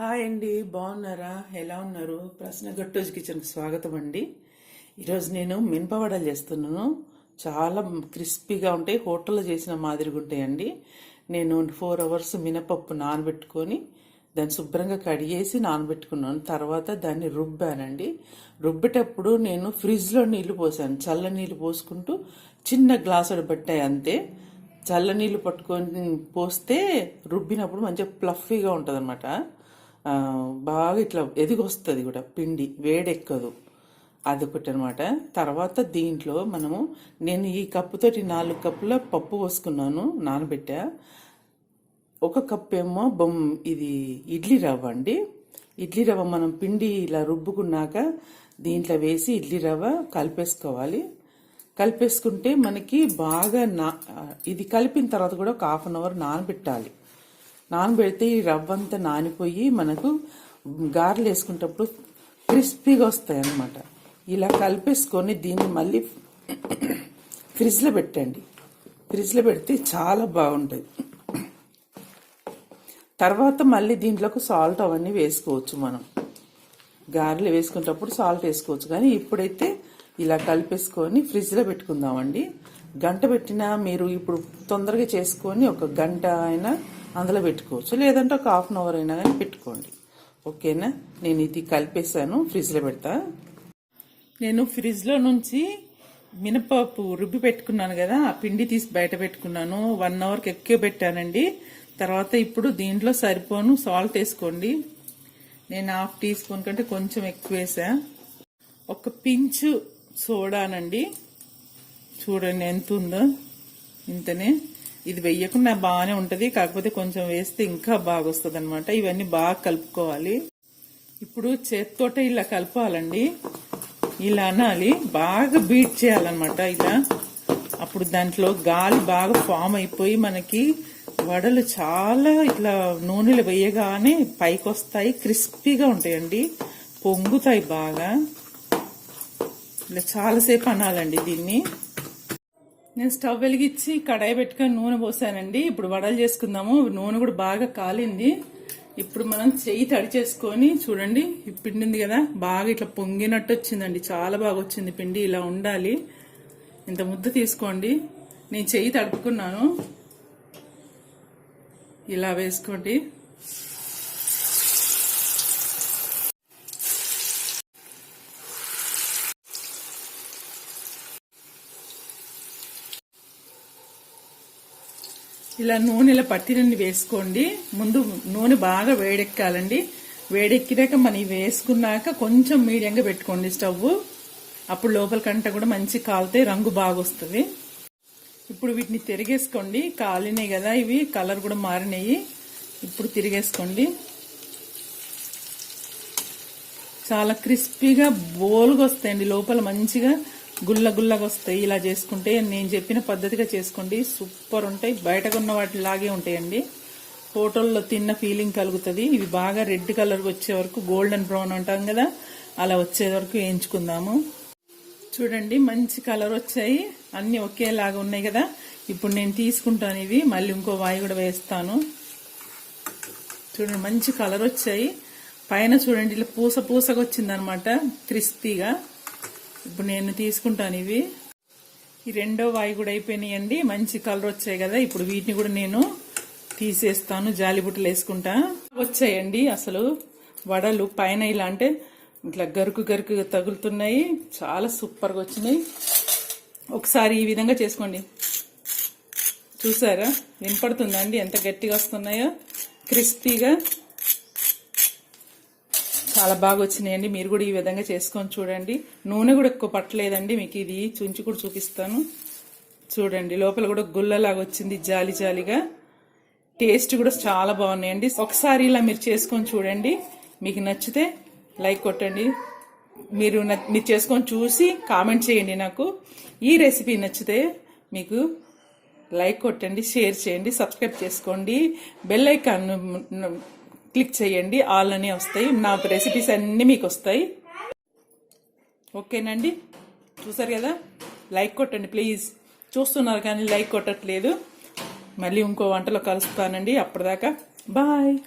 Hi అండి బాగున్నారా? ఎలా ఉన్నారు? ప్రశ్న గట్టోజ్ కిచెన్కి స్వాగతం అండి. ఈరోజు నేను మినపవడలు చేస్తున్నాను. చాలా క్రిస్పీగా ఉంటాయి హోటల్లో చేసిన మాదిరిగా ఉంటాయండి నేను ఫోర్ అవర్స్ మినపప్పు నానబెట్టుకొని దాన్ని శుభ్రంగా కడిగేసి నానబెట్టుకున్నాను. తర్వాత దాన్ని రుబ్బానండి. రుబ్బేటప్పుడు నేను ఫ్రిడ్జ్లో నీళ్ళు పోసాను. చల్ల నీళ్ళు పోసుకుంటూ చిన్న గ్లాసుడు పట్టాయి అంతే. చల్ల నీళ్ళు పట్టుకొని పోస్తే రుబ్బినప్పుడు మంచిగా ప్లఫీగా ఉంటుంది అనమాట బాగా ఇట్లా ఎదిగొస్తుంది కూడా. పిండి వేడెక్కదు. అదొకటి అనమాట తర్వాత దీంట్లో మనము నేను ఈ కప్పుతోటి నాలుగు కప్పుల పప్పు పోసుకున్నాను నానబెట్టా. ఒక కప్పు ఏమో బొమ్ ఇది ఇడ్లీ రవ్వ అండి. ఇడ్లీ రవ్వ మనం పిండి ఇలా రుబ్బుకున్నాక దీంట్లో వేసి ఇడ్లీ రవ్వ కలిపేసుకోవాలి. కలిపేసుకుంటే మనకి బాగా నా ఇది కలిపిన తర్వాత కూడా ఒక హాఫ్ అన్ అవర్ నానబెట్టాలి. నానబెడితే ఈ రవ్వ అంతా నానిపోయి మనకు గారెలు వేసుకునేటప్పుడు క్రిస్పీగా వస్తాయి అన్నమాట ఇలా కలిపేసుకొని దీన్ని మళ్ళీ ఫ్రిడ్జ్లో పెట్టండి. ఫ్రిడ్జ్లో పెడితే చాలా బాగుంటుంది తర్వాత మళ్ళీ దీంట్లోకి సాల్ట్ అవన్నీ వేసుకోవచ్చు మనం. గారెలు వేసుకునేటప్పుడు సాల్ట్ వేసుకోవచ్చు. కానీ ఇప్పుడైతే ఇలా కలిపేసుకొని ఫ్రిడ్జ్లో పెట్టుకుందామండి. గంట పెట్టినా మీరు ఇప్పుడు తొందరగా చేసుకొని ఒక గంట అయినా అందులో పెట్టుకోవచ్చు. లేదంటే ఒక హాఫ్ అన్ అవర్ అయినా కానీ పెట్టుకోండి. ఓకేనా? నేను ఇది కలిపేసాను ఫ్రిడ్జ్లో పెడతా. నేను ఫ్రిడ్జ్లో నుంచి మినపప్పు రుబ్బి పెట్టుకున్నాను కదా ఆ పిండి తీసి బయట పెట్టుకున్నాను. వన్ అవర్కి ఎక్కువ పెట్టానండి. తర్వాత ఇప్పుడు దీంట్లో సరిపోను సాల్ట్ వేసుకోండి. నేను హాఫ్ టీ స్పూన్ కంటే కొంచెం ఎక్కువ వేసా. ఒక పించు సోడానండి. చూడండి ఎంత ఉందో. ఇంతనే. ఇది వెయ్యకుండా బాగానే ఉంటుంది కాకపోతే కొంచెం వేస్తే ఇంకా బాగా వస్తుంది అనమాట ఇవన్నీ బాగా కలుపుకోవాలి. ఇప్పుడు చేత్తోట ఇలా కలపాలండి. ఇలా అనాలి. బాగా బీట్ చేయాలన్నమాట ఇలా. అప్పుడు దాంట్లో గాలి బాగా ఫామ్ అయిపోయి మనకి వడలు చాలా ఇట్లా నూనెలు వేయగానే పైకి వస్తాయి క్రిస్పీగా ఉంటాయండి. పొంగుతాయి బాగా. ఇలా చాలాసేపు అనాలండి దీన్ని. నేను స్టవ్ వెలిగించి కడాయి పెట్టుకొని నూనె పోసానండి. ఇప్పుడు వడలు చేసుకుందాము. నూనె కూడా బాగా కాలింది. ఇప్పుడు మనం చెయ్యి తడి చేసుకొని చూడండి పిండింది పిండి ఉంది కదా బాగా ఇట్లా పొంగినట్టు వచ్చిందండి. చాలా బాగా వచ్చింది పిండి ఇలా ఉండాలి. ఇంత ముద్ద తీసుకోండి. నేను చెయ్యి తడుపుకున్నాను. ఇలా వేసుకోండి. ఇలా నూనెలో పట్టినన్ని వేసుకోండి. ముందు నూనె బాగా వేడెక్కాలండి. వేడెక్కినాక మనం వేసుకున్నాక కొంచెం మీడియంగా పెట్టుకోండి స్టవ్. అప్పుడు లోపల కంట కూడా మంచి కాలితే రంగు బాగా వస్తుంది ఇప్పుడు వీటిని తిరిగేసుకోండి. కాలినాయి కదా ఇవి కలర్ కూడా మారినాయి. ఇప్పుడు తిరిగేసుకోండి. చాలా క్రిస్పీగా బోల్గా వస్తాయండి లోపల మంచిగా. గుల్ల గుల్లగా వస్తాయి. ఇలా చేసుకుంటే నేను చెప్పిన పద్ధతిగా చేసుకోండి. సూపర్ ఉంటాయి. బయటకు ఉన్న వాటి లాగే ఉంటాయండి. హోటల్లో తిన్న ఫీలింగ్ కలుగుతుంది. ఇవి బాగా రెడ్ కలర్ వచ్చే వరకు గోల్డెన్ బ్రౌన్ అంటాం కదా అలా వచ్చే వరకు వేయించుకుందాము. చూడండి మంచి కలర్ వచ్చాయి. అన్ని ఒకేలాగా ఉన్నాయి కదా. ఇప్పుడు నేను తీసుకుంటాను ఇవి. మళ్ళీ ఇంకో వాయి కూడా వేస్తాను. చూడండి మంచి కలర్ వచ్చాయి. పైన చూడండి ఇలా పూస పూసగా వచ్చిందనమాట. క్రిస్పీగా. ఇప్పుడు నేను తీసుకుంటాను ఇవి. ఈ రెండో వాయి కూడా అయిపోయినాయండి. మంచి కలర్ వచ్చాయి కదా. ఇప్పుడు వీటిని కూడా నేను తీసేస్తాను. జాలిబుట్టలు వేసుకుంటా. వచ్చాయండి అసలు. వడలు పైన ఇలా అంటే ఇట్లా గరుకు గరుకు తగులుతున్నాయి. చాలా సూపర్గా వచ్చినాయి. ఒకసారి ఈ విధంగా చేసుకోండి. చూసారా? వినపడుతుందండి ఎంత గట్టిగా వస్తున్నాయో. క్రిస్పీగా. చాలా బాగా వచ్చినాయండి మీరు కూడా ఈ విధంగా చేసుకొని చూడండి. నూనె కూడా ఎక్కువ పట్టలేదండి. మీకు ఇది చుంచి కూడా చూపిస్తాను. చూడండి లోపల కూడా గుల్లలాగా వచ్చింది జాలి జాలిగా. టేస్ట్ కూడా చాలా బాగున్నాయండి. ఒకసారి ఇలా మీరు చేసుకొని చూడండి. మీకు నచ్చితే లైక్ కొట్టండి. మీరు మీరు చేసుకొని చూసి కామెంట్ చేయండి నాకు. ఈ రెసిపీ నచ్చితే మీకు లైక్ కొట్టండి షేర్ చేయండి సబ్స్క్రైబ్ చేసుకోండి. బెల్ ఐకాన్ క్లిక్ చేయండి. ఆల్ అని వస్తాయి. నా రెసిపీస్ అన్నీ మీకు వస్తాయి. ఓకేనండి? చూసారు కదా? లైక్ కొట్టండి ప్లీజ్. చూస్తున్నారు కానీ లైక్ కొట్టట్లేదు. మళ్ళీ ఇంకో వంటలో కలుస్తానండి. అప్పటిదాకా బాయ్.